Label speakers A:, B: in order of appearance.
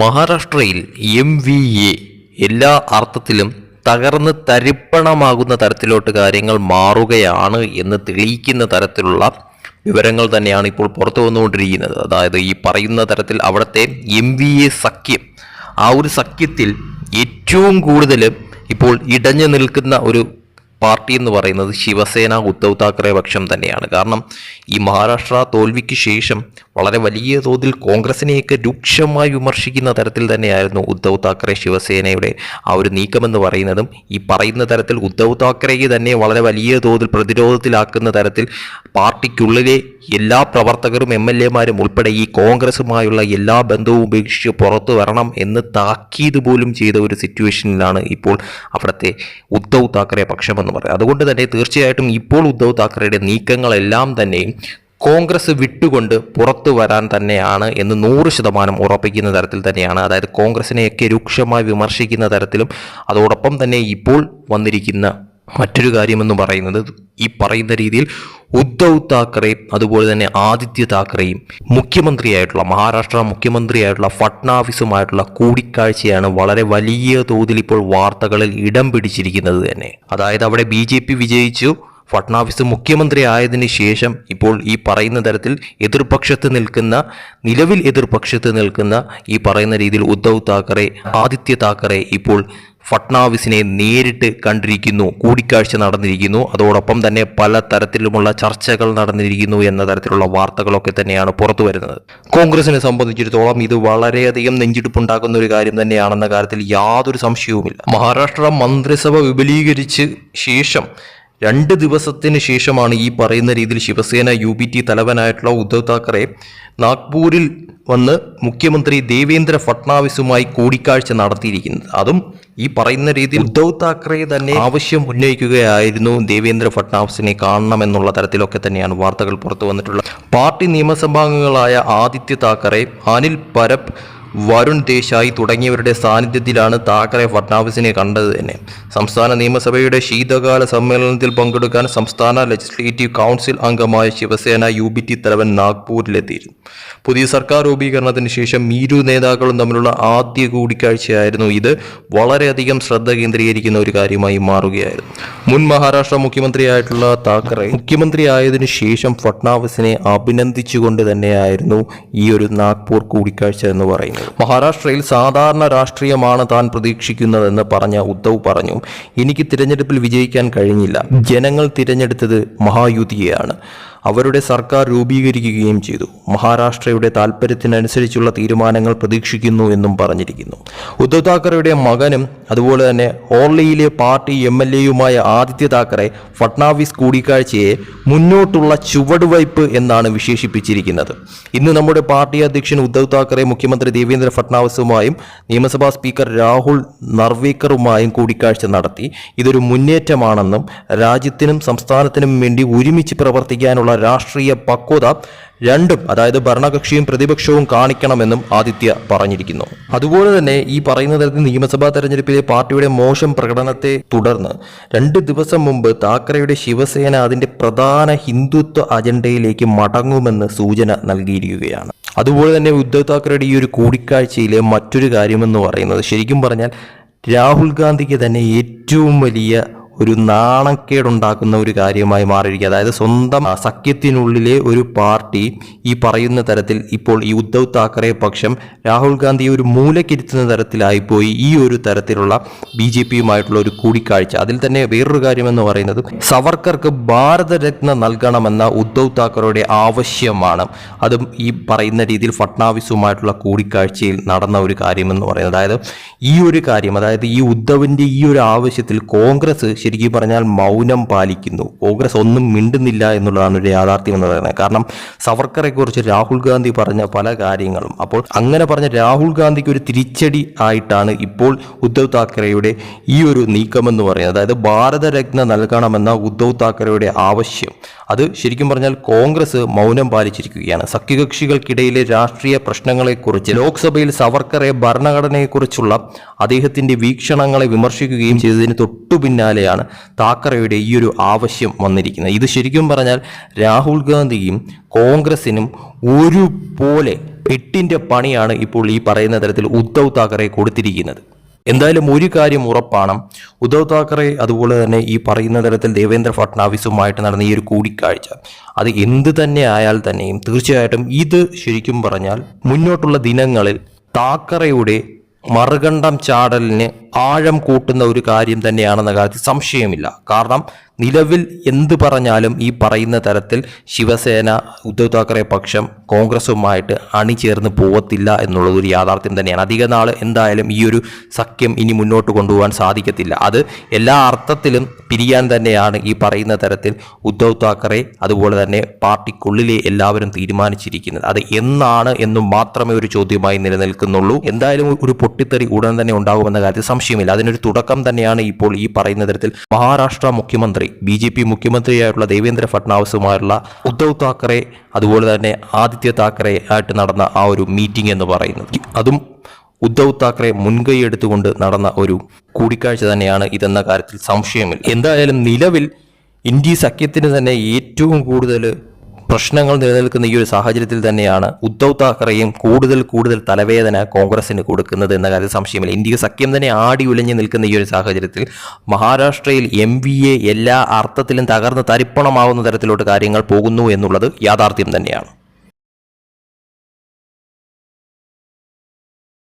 A: മഹാരാഷ്ട്രയിൽ M V A എല്ലാ അർത്ഥത്തിലും തകർന്ന് തരിപ്പണമാകുന്ന തരത്തിലോട്ട് കാര്യങ്ങൾ മാറുകയാണ് എന്ന് തെളിയിക്കുന്ന തരത്തിലുള്ള വിവരങ്ങൾ തന്നെയാണ് ഇപ്പോൾ പുറത്തു വന്നുകൊണ്ടിരിക്കുന്നത്. അതായത് ഈ പറയുന്ന തരത്തിൽ അവിടുത്തെ എം വി എ സഖ്യം ആ ഒരു സഖ്യത്തിൽ ഏറ്റവും കൂടുതൽ ഇപ്പോൾ ഇടഞ്ഞു നിൽക്കുന്ന ഒരു പാർട്ടി എന്ന് പറയുന്നത് ശിവസേന ഉദ്ധവ് താക്കറെ പക്ഷം തന്നെയാണ്. കാരണം ഈ മഹാരാഷ്ട്ര തോൽവിക്ക് ശേഷം വളരെ വലിയ തോതിൽ കോൺഗ്രസിനെയൊക്കെ രൂക്ഷമായി വിമർശിക്കുന്ന തരത്തിൽ തന്നെയായിരുന്നു ഉദ്ധവ് താക്കറെ ശിവസേനയുടെ ആ ഒരു നീക്കമെന്ന് പറയുന്നതും ഈ പറയുന്ന തരത്തിൽ ഉദ്ധവ് താക്കറെയെ തന്നെ വളരെ വലിയ തോതിൽ പ്രതിരോധത്തിലാക്കുന്ന തരത്തിൽ പാർട്ടിക്കുള്ളിലെ എല്ലാ പ്രവർത്തകരും എം എൽ എമാരും ഉൾപ്പെടെ ഈ കോൺഗ്രസുമായുള്ള എല്ലാ ബന്ധവും ഉപേക്ഷിച്ച് പുറത്തു വരണം എന്ന് താക്കീത് പോലും ചെയ്ത ഒരു സിറ്റുവേഷനിലാണ് ഇപ്പോൾ അവിടുത്തെ ഉദ്ധവ് താക്കറെ പക്ഷമെന്ന് പറയുന്നത്. അതുകൊണ്ട് തന്നെ തീർച്ചയായിട്ടും ഇപ്പോൾ ഉദ്ധവ് താക്കറെയുടെ നീക്കങ്ങളെല്ലാം തന്നെയും കോൺഗ്രസ് വിട്ടുകൊണ്ട് പുറത്തു വരാൻ തന്നെയാണ് എന്ന് നൂറ് ശതമാനം ഉറപ്പിക്കുന്ന തരത്തിൽ തന്നെയാണ്. അതായത് കോൺഗ്രസിനെയൊക്കെ രൂക്ഷമായി വിമർശിക്കുന്ന തരത്തിലും അതോടൊപ്പം തന്നെ ഇപ്പോൾ വന്നിരിക്കുന്ന മറ്റൊരു കാര്യമെന്ന് പറയുന്നത് ഈ പറയുന്ന രീതിയിൽ ഉദ്ധവ് താക്കറെയും അതുപോലെ തന്നെ ആദിത്യ താക്കറെയും മുഖ്യമന്ത്രിയായിട്ടുള്ള മഹാരാഷ്ട്ര മുഖ്യമന്ത്രിയായിട്ടുള്ള ഫട്നാവിസുമായിട്ടുള്ള കൂടിക്കാഴ്ചയാണ് വളരെ വലിയ തോതിൽ ഇപ്പോൾ വാർത്തകളിൽ ഇടം പിടിച്ചിരിക്കുന്നത് തന്നെ. അതായത് അവിടെ ബി വിജയിച്ചു ഫട്നാവിസ് മുഖ്യമന്ത്രി ആയതിനു ശേഷം ഇപ്പോൾ ഈ പറയുന്ന തരത്തിൽ എതിർപക്ഷത്ത് നിൽക്കുന്ന നിലവിൽ എതിർപക്ഷത്ത് നിൽക്കുന്ന ഈ പറയുന്ന രീതിയിൽ ഉദ്ധവ് താക്കറെ ആദിത്യ താക്കറെ ഇപ്പോൾ ഫട്നാവിസിനെ നേരിട്ട് കണ്ടിരിക്കുന്നു കൂടിക്കാഴ്ച നടന്നിരിക്കുന്നു. അതോടൊപ്പം തന്നെ പല തരത്തിലുമുള്ള ചർച്ചകൾ നടന്നിരിക്കുന്നു എന്ന തരത്തിലുള്ള വാർത്തകളൊക്കെ തന്നെയാണ് പുറത്തു വരുന്നത്. കോൺഗ്രസിനെ സംബന്ധിച്ചിടത്തോളം ഇത് വളരെയധികം നെഞ്ചിടിപ്പുണ്ടാക്കുന്ന ഒരു കാര്യം തന്നെയാണെന്ന കാര്യത്തിൽ യാതൊരു സംശയവുമില്ല. മഹാരാഷ്ട്ര മന്ത്രിസഭ വിപുലീകരിച്ച് ശേഷം രണ്ട് ദിവസത്തിന് ശേഷമാണ് ഈ പറയുന്ന രീതിയിൽ ശിവസേന യു പി ടി തലവനായിട്ടുള്ള ഉദ്ധവ് താക്കറെ നാഗ്പൂരിൽ വന്ന് മുഖ്യമന്ത്രി ദേവേന്ദ്ര ഫട്നാവിസുമായി കൂടിക്കാഴ്ച നടത്തിയിരിക്കുന്നത്. അതും ഈ പറയുന്ന രീതിയിൽ ഉദ്ധവ് താക്കറെ തന്നെ ആവശ്യം ഉന്നയിക്കുകയായിരുന്നു ദേവേന്ദ്ര ഫട്നാവിസിനെ കാണണം എന്നുള്ള തരത്തിലൊക്കെ തന്നെയാണ് വാർത്തകൾ പുറത്തു വന്നിട്ടുള്ളത്. പാർട്ടി നിയമസഭാംഗങ്ങളായ ആദിത്യ താക്കറെ അനിൽ പരബ് വരുൺ ദേശായി തുടങ്ങിയവരുടെ സാന്നിധ്യത്തിലാണ് താക്കറെ ഫട്നാവിസിനെ കണ്ടത് തന്നെ. സംസ്ഥാന നിയമസഭയുടെ ശീതകാല സമ്മേളനത്തിൽ പങ്കെടുക്കാൻ സംസ്ഥാന ലെജിസ്ലേറ്റീവ് കൗൺസിൽ അംഗമായ ശിവസേന യു ബി ടി തലവൻ നാഗ്പൂരിലെത്തിയിരുന്നു. പുതിയ സർക്കാർ രൂപീകരണത്തിന് ശേഷം ഇരു നേതാക്കളും തമ്മിലുള്ള ആദ്യ കൂടിക്കാഴ്ചയായിരുന്നു ഇത്. വളരെയധികം ശ്രദ്ധ കേന്ദ്രീകരിക്കുന്ന ഒരു കാര്യമായി മാറുകയായിരുന്നു. മുൻ മഹാരാഷ്ട്ര മുഖ്യമന്ത്രിയായിട്ടുള്ള താക്കറെ മുഖ്യമന്ത്രി ആയതിനു ശേഷം ഫട്നാവിസിനെ അഭിനന്ദിച്ചുകൊണ്ട് തന്നെയായിരുന്നു ഈ ഒരു നാഗ്പൂർ കൂടിക്കാഴ്ച എന്ന് പറയുന്നത്. മഹാരാഷ്ട്രയിൽ സാധാരണ രാഷ്ട്രീയമാണ് താൻ പ്രതീക്ഷിക്കുന്നതെന്ന് പറഞ്ഞ ഉദ്ധവ് പറഞ്ഞു. എനിക്ക് തിരഞ്ഞെടുപ്പിൽ വിജയിക്കാൻ കഴിഞ്ഞില്ല. ജനങ്ങൾ തിരഞ്ഞെടുത്തത് മഹായുതിയെയാണ്. അവരുടെ സർക്കാർ രൂപീകരിക്കുകയും ചെയ്തു. മഹാരാഷ്ട്രയുടെ താല്പര്യത്തിനനുസരിച്ചുള്ള തീരുമാനങ്ങൾ പ്രതീക്ഷിക്കുന്നു എന്നും പറഞ്ഞിരിക്കുന്നു. ഉദ്ധവ് താക്കറെയുടെ മകനും അതുപോലെ തന്നെ ഓർലിയിലെ പാർട്ടി എം എൽ എയുമായ ആദിത്യ താക്കറെ ഫട്നാവിസ് കൂടിക്കാഴ്ചയെ മുന്നോട്ടുള്ള ചുവടുവയ്പ് എന്നാണ് വിശേഷിപ്പിച്ചിരിക്കുന്നത്. ഇന്ന് നമ്മുടെ പാർട്ടി അധ്യക്ഷൻ ഉദ്ധവ് താക്കറെ മുഖ്യമന്ത്രി ദേവേന്ദ്ര ഫട്നാവിസുമായും നിയമസഭാ സ്പീക്കർ രാഹുൽ നർവേക്കറുമായും കൂടിക്കാഴ്ച നടത്തി. ഇതൊരു മുന്നേറ്റമാണെന്നും രാജ്യത്തിനും സംസ്ഥാനത്തിനും വേണ്ടി ഒരുമിച്ച് പ്രവർത്തിക്കാനുള്ള രാഷ്ട്രീയ പക്വത രണ്ടും അതായത് ഭരണകക്ഷിയും പ്രതിപക്ഷവും കാണിക്കണമെന്നും ആദിത്യ പറഞ്ഞിരിക്കുന്നു. അതുപോലെ തന്നെ ഈ പറയുന്ന തരത്തിൽ നിയമസഭാ തെരഞ്ഞെടുപ്പിലെ പാർട്ടിയുടെ മോശം പ്രകടനത്തെ തുടർന്ന് രണ്ട് ദിവസം മുമ്പ് താക്കറെയുടെ ശിവസേന അതിന്റെ പ്രധാന ഹിന്ദുത്വ അജണ്ടയിലേക്ക് മടങ്ങുമെന്ന് സൂചന നൽകിയിരിക്കുകയാണ്. അതുപോലെ തന്നെ ഉദ്ധവ് താക്കറെയുടെ ഈ ഒരു കൂടിക്കാഴ്ചയിലെ മറ്റൊരു കാര്യമെന്ന് പറയുന്നത് ശരിക്കും പറഞ്ഞാൽ രാഹുൽ ഗാന്ധിക്ക് തന്നെ ഏറ്റവും വലിയ ഒരു നാണക്കേടുണ്ടാക്കുന്ന ഒരു കാര്യമായി മാറിയിരിക്കുക. അതായത് സ്വന്തം സഖ്യത്തിനുള്ളിലെ ഒരു പാർട്ടി ഈ പറയുന്ന തരത്തിൽ ഇപ്പോൾ ഈ ഉദ്ധവ് താക്കറെ പക്ഷം രാഹുൽ ഗാന്ധി ഒരു മൂലക്കിരുത്തുന്ന തരത്തിലായിപ്പോയി ഈ ഒരു തരത്തിലുള്ള ബി ജെ പിയുമായിട്ടുള്ള ഒരു കൂടിക്കാഴ്ച. അതിൽ തന്നെ വേറൊരു കാര്യമെന്ന് പറയുന്നത് സവർക്കർക്ക് ഭാരതരത്ന നൽകണമെന്ന ഉദ്ധവ് താക്കറയുടെ ആവശ്യമാണ്. അതും ഈ പറയുന്ന രീതിയിൽ ഫട്നാവിസുമായിട്ടുള്ള കൂടിക്കാഴ്ചയിൽ നടന്ന ഒരു കാര്യമെന്ന് പറയുന്നത്. അതായത് ഈ ഒരു കാര്യം അതായത് ഈ ഉദ്ധവിന്റെ ഈ ഒരു ആവശ്യത്തിൽ കോൺഗ്രസ് ശരിക്കും പറഞ്ഞാൽ മൗനം പാലിക്കുന്നു. കോൺഗ്രസ് ഒന്നും മിണ്ടുന്നില്ല എന്നുള്ളതാണ് ഒരു യാഥാർത്ഥ്യം എന്ന് പറയുന്നത്. കാരണം സവർക്കറെ കുറിച്ച് രാഹുൽ ഗാന്ധി പറഞ്ഞ പല കാര്യങ്ങളും അപ്പോൾ അങ്ങനെ പറഞ്ഞ രാഹുൽ ഗാന്ധിക്ക് ഒരു തിരിച്ചടി ആയിട്ടാണ് ഇപ്പോൾ ഉദ്ധവ് താക്കറെയുടെ ഈ ഒരു നീക്കമെന്ന് പറയുന്നത്. അതായത് ഭാരതരത്ന നൽകണമെന്ന ഉദ്ധവ് താക്കറെയുടെ ആവശ്യം. അത് ശരിക്കും പറഞ്ഞാൽ കോൺഗ്രസ് മൗനം പാലിച്ചിരിക്കുകയാണ്. സഖ്യകക്ഷികൾക്കിടയിലെ രാഷ്ട്രീയ പ്രശ്നങ്ങളെക്കുറിച്ച് ലോക്സഭയിൽ സവർക്കറെ ഭരണഘടനയെക്കുറിച്ചുള്ള അദ്ദേഹത്തിന്റെ വീക്ഷണങ്ങളെ വിമർശിക്കുകയും ചെയ്തതിന് തൊട്ടു താക്കറയുടെ ഈ ഒരു ആവശ്യം വന്നിരിക്കുന്നത്. ഇത് ശരിക്കും പറഞ്ഞാൽ രാഹുൽ ഗാന്ധിയും കോൺഗ്രസിനും ഒരുപോലെ എട്ടിന്റെ പണിയാണ് ഇപ്പോൾ ഈ പറയുന്ന തരത്തിൽ ഉദ്ധവ് താക്കറെ കൊടുത്തിരിക്കുന്നത്. എന്തായാലും ഒരു കാര്യം ഉറപ്പാണ്. ഉദ്ധവ് താക്കറെ അതുപോലെ തന്നെ ഈ പറയുന്ന തരത്തിൽ ദേവേന്ദ്ര ഫട്നാവിസുമായിട്ട് നടന്ന ഈ ഒരു കൂടിക്കാഴ്ച അത് എന്ത് തന്നെ ആയാൽ തന്നെയും തീർച്ചയായിട്ടും ഇത് ശരിക്കും പറഞ്ഞാൽ മുന്നോട്ടുള്ള ദിനങ്ങളിൽ താക്കറയുടെ മറുകണ്ഠം ചാടലിന് ആഴം കൂട്ടുന്ന ഒരു കാര്യം തന്നെയാണെന്ന കാര്യത്തിൽ സംശയമില്ല. കാരണം നിലവിൽ എന്ത് പറഞ്ഞാലും ഈ പറയുന്ന തരത്തിൽ ശിവസേന ഉദ്ധവ് താക്കറെ പക്ഷം കോൺഗ്രസുമായിട്ട് അണിചേർന്ന് പോവത്തില്ല എന്നുള്ളത് ഒരു യാഥാർത്ഥ്യം തന്നെയാണ്. അധിക നാൾ എന്തായാലും ഈ ഒരു സഖ്യം ഇനി മുന്നോട്ട് കൊണ്ടുപോകാൻ സാധിക്കത്തില്ല. അത് എല്ലാ അർത്ഥത്തിലും പിരിയാൻ തന്നെയാണ് ഈ പറയുന്ന തരത്തിൽ ഉദ്ധവ് താക്കറെ അതുപോലെ തന്നെ പാർട്ടിക്കുള്ളിലെ എല്ലാവരും തീരുമാനിച്ചിരിക്കുന്നത്. അത് എന്നാണ് എന്നും മാത്രമേ ഒരു ചോദ്യമായി നിലനിൽക്കുന്നുള്ളൂ. എന്തായാലും ഒരു പൊട്ടിത്തെറി ഉടൻ തന്നെ ഉണ്ടാകുമെന്ന കാര്യത്തിൽ സംശയമില്ല. അതിനൊരു തുടക്കം തന്നെയാണ് ഇപ്പോൾ ഈ പറയുന്ന തരത്തിൽ മഹാരാഷ്ട്ര മുഖ്യമന്ത്രി ബി ജെ പി മുഖ്യമന്ത്രിയായിട്ടുള്ള ദേവേന്ദ്ര ഫട്നാവിസുമായുള്ള ഉദ്ധവ് താക്കറെ അതുപോലെ തന്നെ ആദിത്യ താക്കറെ ആയിട്ട് നടന്ന ആ ഒരു മീറ്റിംഗ് എന്ന് പറയുന്നത്. അതും ഉദ്ധവ് താക്കറെ മുൻകൈ എടുത്തുകൊണ്ട് നടന്ന ഒരു കൂടിക്കാഴ്ച തന്നെയാണ് ഇതെന്ന കാര്യത്തിൽ സംശയമില്ല. എന്തായാലും നിലവിൽ ഇന്ത്യ സഖ്യത്തിന് തന്നെ ഏറ്റവും കൂടുതൽ പ്രശ്നങ്ങൾ നിലനിൽക്കുന്ന ഈ ഒരു സാഹചര്യത്തിൽ തന്നെയാണ് ഉദ്ധവ് താക്കറെയും കൂടുതൽ കൂടുതൽ തലവേദന കോൺഗ്രസിന് കൊടുക്കുന്നത് എന്ന കാര്യത്തിൽ സംശയമില്ല. ഇന്ത്യ സഖ്യം തന്നെ ആടി ഉലഞ്ഞു നിൽക്കുന്ന ഈ ഒരു സാഹചര്യത്തിൽ മഹാരാഷ്ട്രയിൽ എം വി എ എല്ലാ അർത്ഥത്തിലും തകർന്ന് തരിപ്പണമാവുന്ന തരത്തിലോട്ട് കാര്യങ്ങൾ പോകുന്നു എന്നുള്ളത് യാഥാർത്ഥ്യം തന്നെയാണ്.